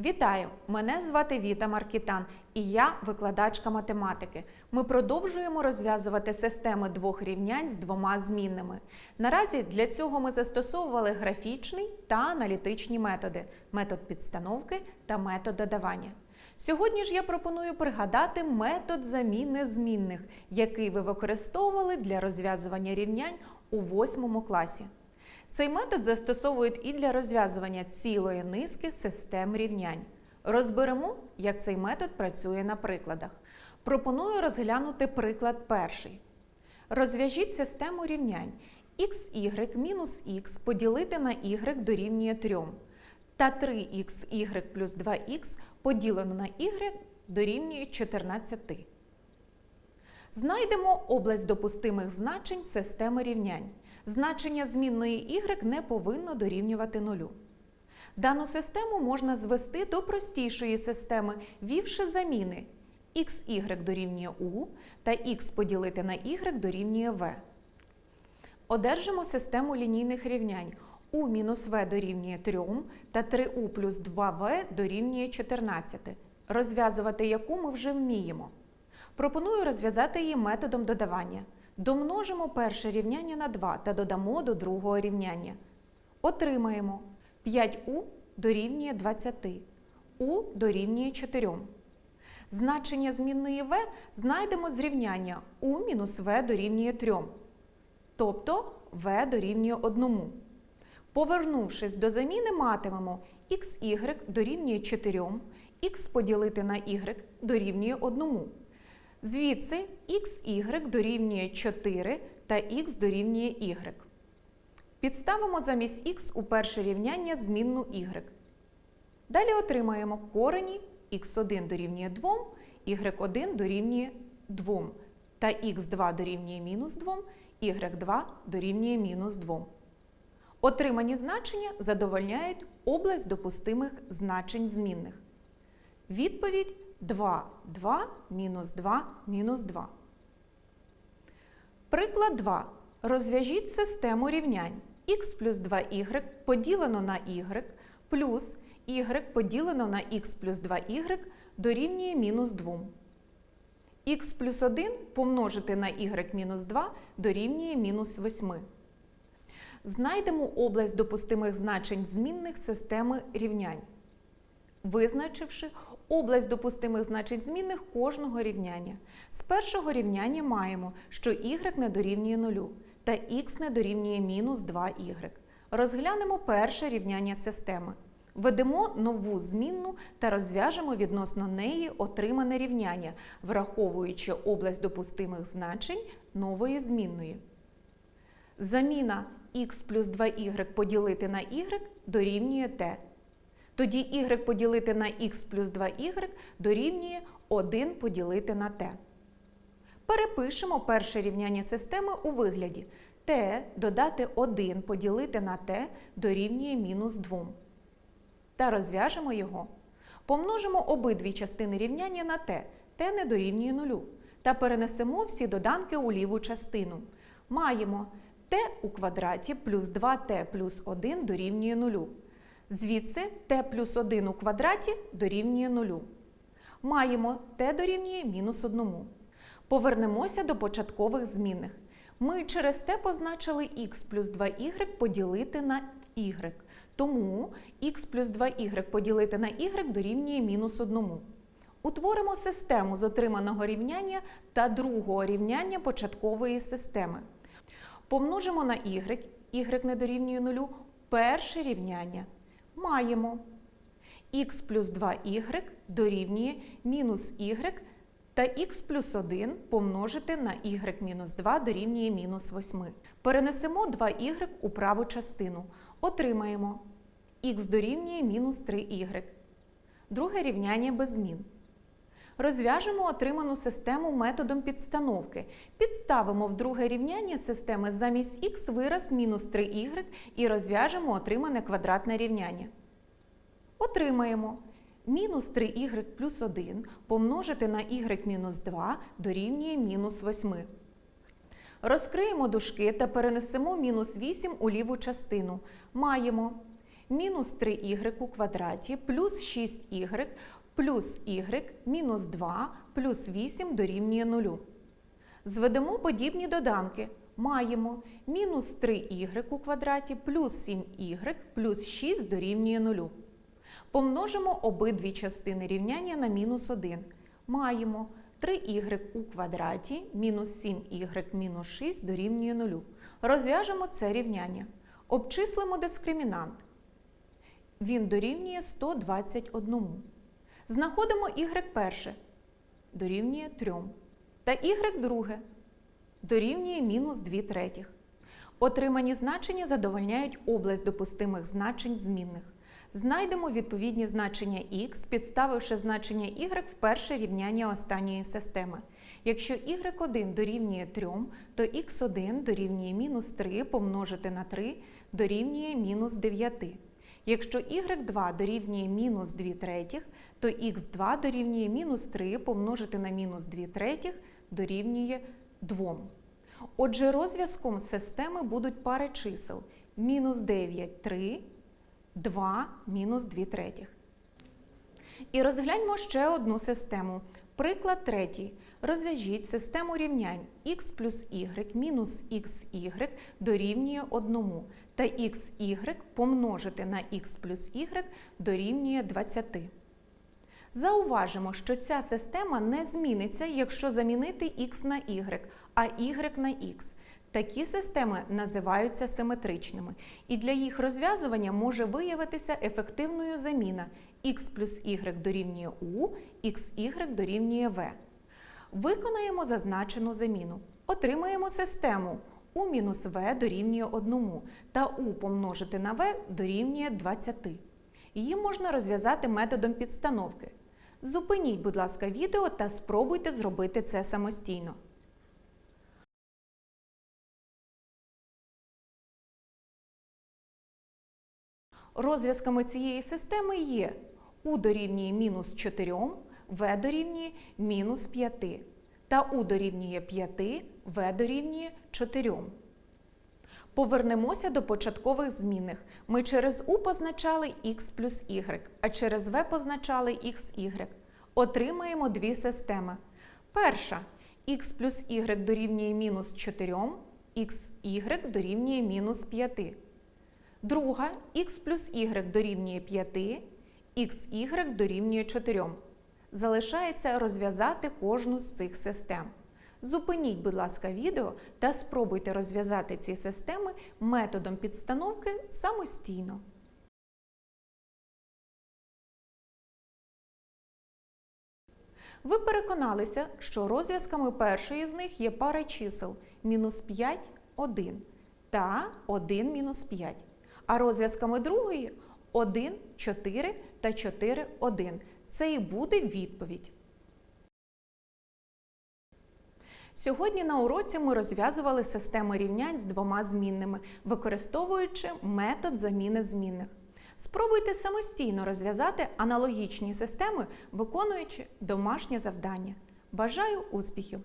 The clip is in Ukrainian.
Вітаю! Мене звати Віта Маркітан і я викладачка математики. Ми продовжуємо розв'язувати системи двох рівнянь з двома змінними. Наразі для цього ми застосовували графічний та аналітичні методи метод підстановки та метод додавання. Сьогодні ж я пропоную пригадати метод заміни змінних, який ви використовували для розв'язування рівнянь у восьмому класі. Цей метод застосовують і для розв'язування цілої низки систем рівнянь. Розберемо, як цей метод працює на прикладах. Пропоную розглянути приклад перший. Розв'яжіть систему рівнянь xy мінус х поділити на y дорівнює 3 та 3xy плюс 2х поділено на y дорівнює 14. Знайдемо область допустимих значень системи рівнянь. Значення змінної y не повинно дорівнювати нулю. Дану систему можна звести до простішої системи, вівши заміни xy дорівнює u та x поділити на y дорівнює v. Одержимо систему лінійних рівнянь u мінус v дорівнює 3 та 3u плюс 2v дорівнює 14, розв'язувати яку ми вже вміємо. Пропоную розв'язати її методом додавання. Домножимо перше рівняння на 2 та додамо до другого рівняння. Отримаємо 5u дорівнює 20, u дорівнює 4. Значення змінної v знайдемо з рівняння u мінус v дорівнює 3, тобто v дорівнює 1. Повернувшись до заміни, матимемо xy дорівнює 4, x поділити на y дорівнює 1. Звідси xy дорівнює 4 та х дорівнює y. Підставимо замість х у перше рівняння змінну y. Далі отримаємо корені x1 дорівнює 2, y1 дорівнює 2 та х2 дорівнює мінус 2, y2 дорівнює мінус 2. Отримані значення задовольняють область допустимих значень змінних. Відповідь 2, 2, мінус 2, мінус 2. Приклад 2. Розв'яжіть систему рівнянь х плюс 2y поділено на y плюс y поділено на х плюс 2y дорівнює мінус 2. х плюс 1 помножити на y мінус 2 дорівнює мінус 8. Знайдемо область допустимих значень змінних системи рівнянь, визначивши область допустимих значень змінних кожного рівняння. З першого рівняння маємо, що y не дорівнює 0 та x не дорівнює мінус 2y. Розглянемо перше рівняння системи. Введемо нову змінну та розв'яжемо відносно неї отримане рівняння, враховуючи область допустимих значень нової змінної. Заміна х плюс 2y поділити на y дорівнює t. Тоді y поділити на х плюс 2y дорівнює 1 поділити на t. Перепишемо перше рівняння системи у вигляді t додати 1 поділити на t дорівнює мінус 2. Та розв'яжемо його. Помножимо обидві частини рівняння на t, t не дорівнює 0. Та перенесемо всі доданки у ліву частину. Маємо t у квадраті плюс 2t плюс 1 дорівнює 0. Звідси t плюс 1 у квадраті дорівнює 0. Маємо t дорівнює мінус 1. Повернемося до початкових змінних. Ми через t позначили x плюс 2y поділити на y. Тому x плюс 2y поділити на y дорівнює мінус 1. Утворимо систему з отриманого рівняння та другого рівняння початкової системи. Помножимо на y, y не дорівнює 0, перше рівняння. Маємо х плюс 2y дорівнює мінус y та х плюс 1 помножити на y мінус 2 дорівнює мінус 8. Перенесемо 2y у праву частину. Отримаємо х дорівнює мінус 3y. Друге рівняння без змін. Розв'яжемо отриману систему методом підстановки. Підставимо в друге рівняння системи замість х вираз мінус 3y і розв'яжемо отримане квадратне рівняння. Отримаємо мінус 3y плюс 1 помножити на y мінус 2 дорівнює мінус 8. Розкриємо дужки та перенесемо мінус 8 у ліву частину. Маємо мінус 3y у квадраті плюс 6y плюс y мінус 2 плюс 8 дорівнює 0. Зведемо подібні доданки. Маємо мінус 3y у квадраті плюс 7y плюс 6 дорівнює 0. Помножимо обидві частини рівняння на мінус 1. Маємо 3y у квадраті мінус 7y мінус 6 дорівнює 0. Розв'яжемо це рівняння. Обчислимо дискримінант. Він дорівнює 121. Знаходимо y перше дорівнює 3. Та y друге дорівнює мінус 2 третіх. Отримані значення задовольняють область допустимих значень змінних. Знайдемо відповідні значення х, підставивши значення y в перше рівняння останньої системи. Якщо y1 дорівнює 3, то x1 дорівнює мінус 3 помножити на 3 дорівнює мінус 9. Якщо y2 дорівнює мінус 2 третіх, то х2 дорівнює мінус 3 помножити на мінус 2 третіх дорівнює 2. Отже, розв'язком системи будуть пари чисел мінус 9 3, 2 мінус 2 третіх. І розгляньмо ще одну систему. Приклад третій. Розв'яжіть систему рівнянь х плюс y мінус xy дорівнює 1 та xy помножити на х плюс y дорівнює 20. Зауважимо, що ця система не зміниться, якщо замінити х на y, а y на x. Такі системи називаються симетричними, і для їх розв'язування може виявитися ефективною заміна х плюс y дорівнює u, xy дорівнює v. Виконаємо зазначену заміну. Отримаємо систему u мінус v дорівнює 1 та u помножити на v дорівнює 20. Її можна розв'язати методом підстановки. Зупиніть, будь ласка, відео та спробуйте зробити це самостійно. Розв'язками цієї системи є u дорівнює мінус 4, v дорівнює мінус 5 та u дорівнює 5, v дорівнює 4. Повернемося до початкових змінних. Ми через u позначали x плюс y, а через v позначали xy. Отримаємо дві системи. Перша x плюс y дорівнює мінус 4, xy дорівнює мінус 5. Друга х плюс y дорівнює 5, xy дорівнює 4. Залишається розв'язати кожну з цих систем. Зупиніть, будь ласка, відео та спробуйте розв'язати ці системи методом підстановки самостійно. Ви переконалися, що розв'язками першої з них є пара чисел мінус 5, 1 та 1 мінус 5. А розв'язками другої 1, 4 та 4, 1. Це і буде відповідь. Сьогодні на уроці ми розв'язували системи рівнянь з двома змінними, використовуючи метод заміни змінних. Спробуйте самостійно розв'язати аналогічні системи, виконуючи домашнє завдання. Бажаю успіхів!